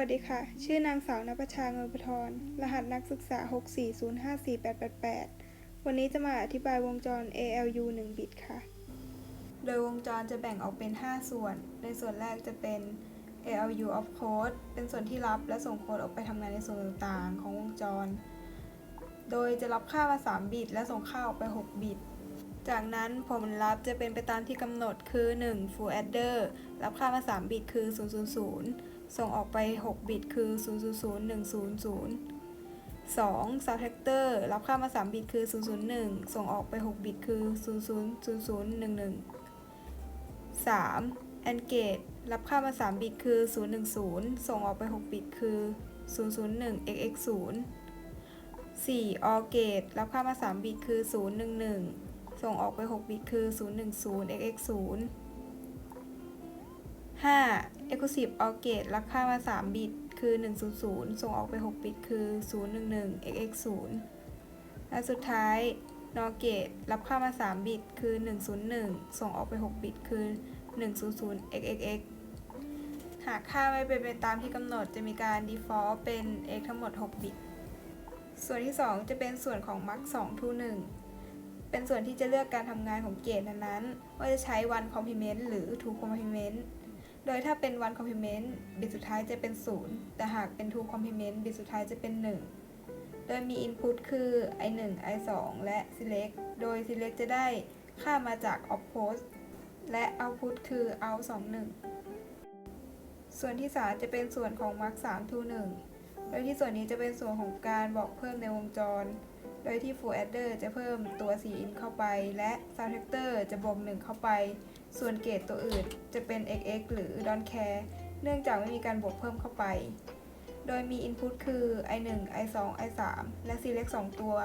วัสดีค่ะ ชื่อนางสาวนภชาเงินปทรรหัสนักศึกษา 64054888 วันนี้จะมาอธิบายวงจร ALU 1 บิตค่ะ โดยวงจรจะแบ่งออกเป็น 5 ส่วน ในส่วนแรกจะเป็น ALU of code เป็นส่วนที่รับและส่งโค้ดออกไปทำงานในส่วนต่างๆ ของวงจร โดยจะรับค่ามา 3 บิต และส่งค่าออกไป 6 บิต จากนั้นผลลัพธ์จะเป็นไปตามที่กำหนดคือ 1. full adder รับค่ามา 3 บิตคือ 000 ส่งออกไป 6 บิตคือ 000100 2. subtractor รับค่ามา 3 บิตคือ 001 ส่งออกไป 6 บิตคือ 000011 3. AND gate รับค่ามา 3 บิตคือ 010 ส่งออกไป 6 บิตคือ 001 xx0 4. OR gate รับค่ามา 3 บิตคือ 011 ส่งออกไป 6 บิตคือ 010 xx0 5. Exclusive OR gate รับค่ามา 3 บิตคือ 100 ส่งออกไป 6 บิตคือ 011 xx0 และสุดท้าย NOR gate รับค่ามา 3 บิตคือ 101 ส่งออกไป 6 บิตคือ 100 xxx หากค่าไม่เป็นไปตามที่กำหนดจะมีการ default เป็น x ทั้งหมด 6 บิต ส่วนที่ 2 จะเป็นส่วนของ mark 2 to 1 เป็นส่วนที่จะเลือกการทำงานของเกตนั้นๆ ว่าจะใช้ one complement หรือ two complement โดยถ้าเป็น one complement บิตสุดท้ายจะเป็น 0 แต่หากเป็น two complement บิตสุดท้ายจะเป็น 1 โดยมี input คือ i 1 i 2 และ select โดย select จะได้ค่ามาจาก opcode และ output คือ out 21 ส่วนที่ 3 จะเป็นส่วนของ mark 3 to 1โดยที่ส่วนนี้จะเป็นส่วนของการบอกเพิ่มในวงจร โดยที่ full adder จะเพิ่มตัว 4 in เข้าไป และ subtractor จะบวก1 เข้าไป ส่วนเกตตัวอื่นจะเป็น xx หรือ don't care เนื่องจากไม่มีการบวกเพิ่มเข้าไป โดยมี input คือ i 1 i 2 i 3 และ select 2 ตัว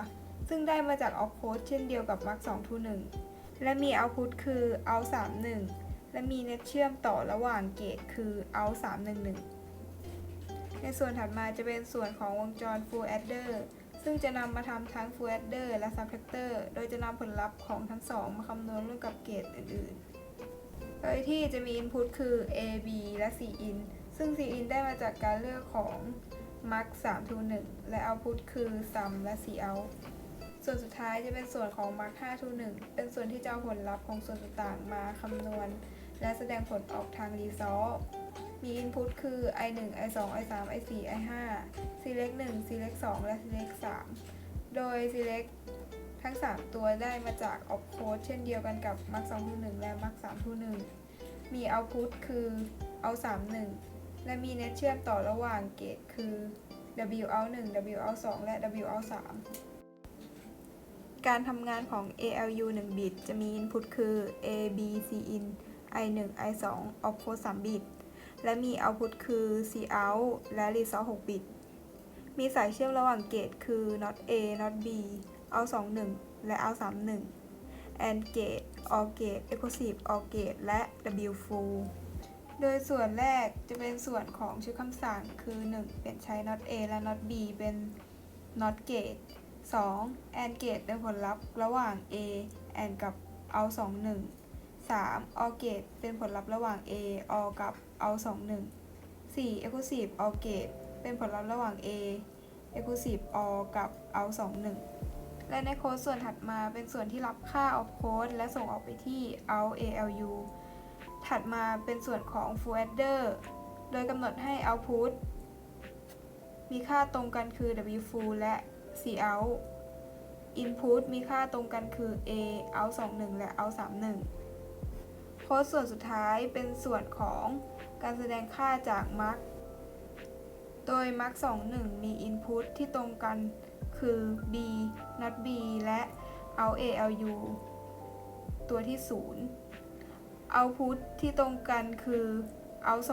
ซึ่งได้มาจาก opcode เช่นเดียวกับ mark 2 to 1 และมี output คือ out 3 1 และมี net เชื่อมต่อระหว่างเกตคือ out 3 1 1ในส่วนถัดมาจะเป็นส่วนของวงจร full adder ซึ่งจะนำมาทำทั้ง full adder และ subtractor โดยจะนำผลลัพธ์ของทั้งสองมาคำนวณร่วมกับเกตอื่นๆ โดยที่จะมี input คือ a b และ c in ซึ่ง c in ได้มาจากการเลือกของ mark 3 to 1และ output คือ sum และ c out ส่วนสุดท้ายจะเป็นส่วนของ mark 5 to 1เป็นส่วนที่จะเอาผลลัพธ์ของส่วนต่างๆมาคำนวณ และแสดงผลออกทาง result มี input คือ i 1 i 2 i 3 i 4 i 5 select 1 select 2 และ select 3 โดย select ทั้ง 3 ตัวได้มาจาก opcode เช่นเดียวกันกับ mark 2 to 1และ mark 3 to 1มี output คือ out 3 1 และมี net เชื่อมต่อระหว่างเกตคือ w out 1 w out 2 และ w out 3การทำงานของ ALU 1 บิต จะมี input คือ a b c in i 1 i 2 opcode 3 บิต และมี output คือ cout และ result 6 บิต มีสายเชื่อมระหว่างเกตคือ not a not b out 21 และ out 31 and gate or gate exclusive or gate และ w full โดยส่วนแรกจะเป็นส่วนของชุดคำสั่งคือ 1 เปลี่ยนใช้ not a และ not b เป็น not gate 2 and gate เป็นผลลัพธ์ระหว่าง a and กับ out 21 3 or gate เป็นผลลัพธ์ระหว่าง a or กับ out 21 4 exclusive or gate เกตเป็นผลลัพธ์ระหว่าง a exclusive or กับ out 21และในโค้ดส่วนถัดมาเป็นส่วนที่รับค่า of code และส่งออกไปที่ out ALU ถัดมาเป็นส่วนของ full adder โดยกำหนดให้ output มีค่าตรงกันคือ w full และ c out input มีค่าตรงกันคือ a out 21และ out 31 โค้ดส่วนสุดท้ายเป็นส่วนของการแสดงค่าจาก mark โดย mark 21 มี input ที่ตรงกันคือ b not b และ out ALU ตัวที่ 0 output ที่ตรงกันคือ out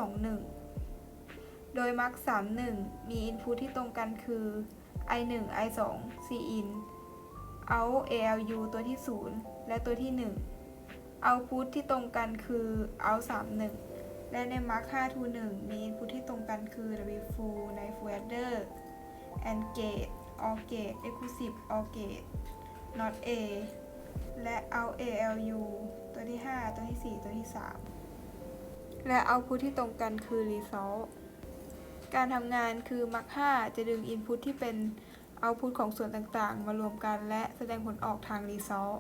21 โดย mark 31 มี input ที่ตรงกันคือ i 1 i 2 c in out ALU ตัวที่ 0 และตัวที่ 1 เอาพุทที่ตรงกันคือเอาสามหนึ่งและในมาร์คาทูหนึ่งมีพุทที่ตรงกันคือ w ีฟูไในฟูเอเดอร์แอน gate or gate exclusive or gate not a และเอาเอลยูตัวที่ห้าตัวที่สี่ตัวที่สามและเอาพุทที่ตรงกันคือรีซอสการทำงานคือมาร์คาจะดึงอินพุทที่เป็นเอาพุทของส่วนต่างๆ มารวมกันและแสดงผลออกทางรีซอส